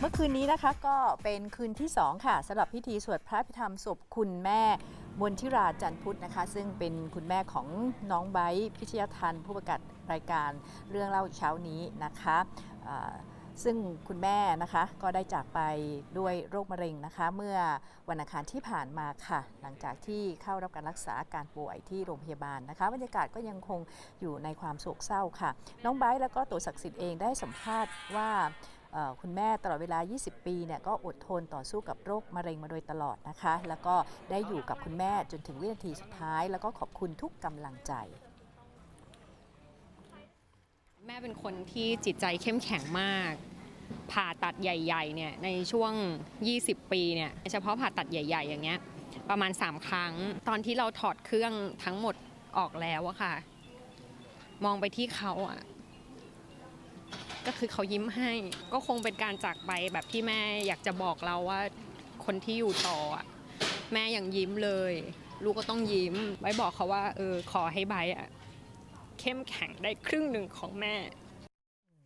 เมื่อคืนนี้นะคะก็เป็นคืนที่ 2 ค่ะสำหรับพิธีสวดพระพิธรรมศพคุณแม่มนทิราจันพุทธนะคะ ซึ่งเป็นคุณแม่ของน้องไบพิชยทันผู้ประกาศรายการเรื่องเล่าเช้านี้นะคะซึ่งคุณแม่นะคะก็ได้จากไปด้วยโรคมะเร็งนะคะ เมื่อวันอังคารที่ผ่านมาค่ะ หลังจากที่เข้ารับการรักษาอาการป่วยที่โรงพยาบาลนะคะบรรยากาศก็ยังคงอยู่ในความโศกเศร้าค่ะ น้องไบร์ทแล้วก็ตัวศักดิ์สิทธิ์เองได้สัมภาษณ์ว่า คุณแม่ตลอดเวลา 20 ปีเนี่ยก็อดทนต่อสู้กับโรคมะเร็งมาโดยตลอดนะคะ แล้วก็ได้อยู่กับคุณแม่จนถึงวินาทีสุดท้าย แล้วก็ขอบคุณทุกกำลังใจแม่เป็นคนที่จิตใจเข้มแข็งมาก ผ่าตัดใหญ่ๆเนี่ยในช่วง 20 ปีเนี่ยเฉพาะผ่าตัดใหญ่ ๆ อย่างเงี้ยประมาณ 3 ครั้ง ตอนที่เราถอดเครื่องทั้งหมดออกแล้วอะค่ะ มองไปที่เขาอะ ก็คือเขายิ้มให้ ก็คงเป็นการจากไปแบบที่แม่อยากจะบอกเราว่า คนที่อยู่ต่ออะแม่ยังยิ้มเลย ลูกก็ต้องยิ้มไว้บอกเขาว่าเออขอให้ใบอะเข้มแข็งได้ครึ่งหนึ่งของแม่